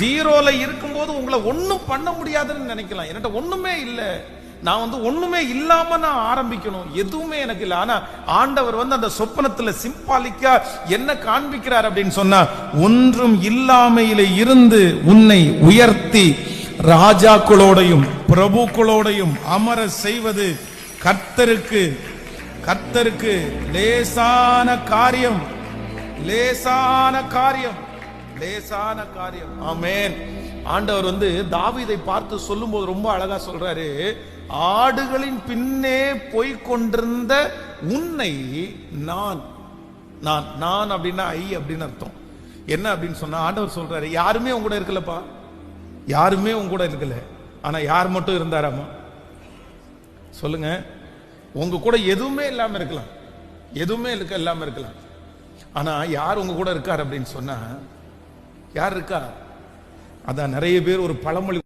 ஜீரோல இருக்கும்போது உங்களை ஒன்றும் பண்ண முடியாதுன்னு நினைக்கலாம். என்கிட்ட ஒண்ணுமே இல்லை. நான் வந்து ஒண்ணுமே இல்லாம நான் ஆரம்பிக்கணும். எதுவுமே எனக்கு இல்லை. ஆனா ஆண்டவர் வந்து அந்த சொப்பனத்துல சிம்பாலிக்கா என்ன காண்பிக்கிறார் அப்படின்னு சொன்னா ஒன்றும் இல்லாமையில இருந்து உன்னை உயர்த்தி ராஜாக்களோடையும் பிரபுக்களோடையும் அமர செய்வது கர்த்தருக்கு கர்த்தருக்கு லேசான காரியம். லேசான காரியம். லேசான காரியம். ஆமேன். ஆண்டவர் வந்து தாவிதை பார்த்து சொல்லும்போது ரொம்ப அழகா சொல்றாரு ஆடுகளின் பின்னே போய் கொண்டிருந்த உன்னை நான் நான் நான் அப்படின்னா ஐ அப்படின்னு அர்த்தம். என்ன அப்படின்னு சொன்னா ஆண்டவர் சொல்றாரு யாருமே உங்க கூட இருக்கலப்பா. யாருமே உங்க கூட இருக்கல. ஆனா யார் மட்டும் இருந்தாராமா? சொல்லுங்க. உங்க கூட எதுவுமே இல்லாம இருக்கலாம். எதுவுமே இருக்க இல்லாம இருக்கலாம். ஆனா யார் உங்க கூட இருக்கார் அப்படின்னு சொன்னா யார் இருக்கா? அதான் நிறைய பேர் ஒரு பழமொழி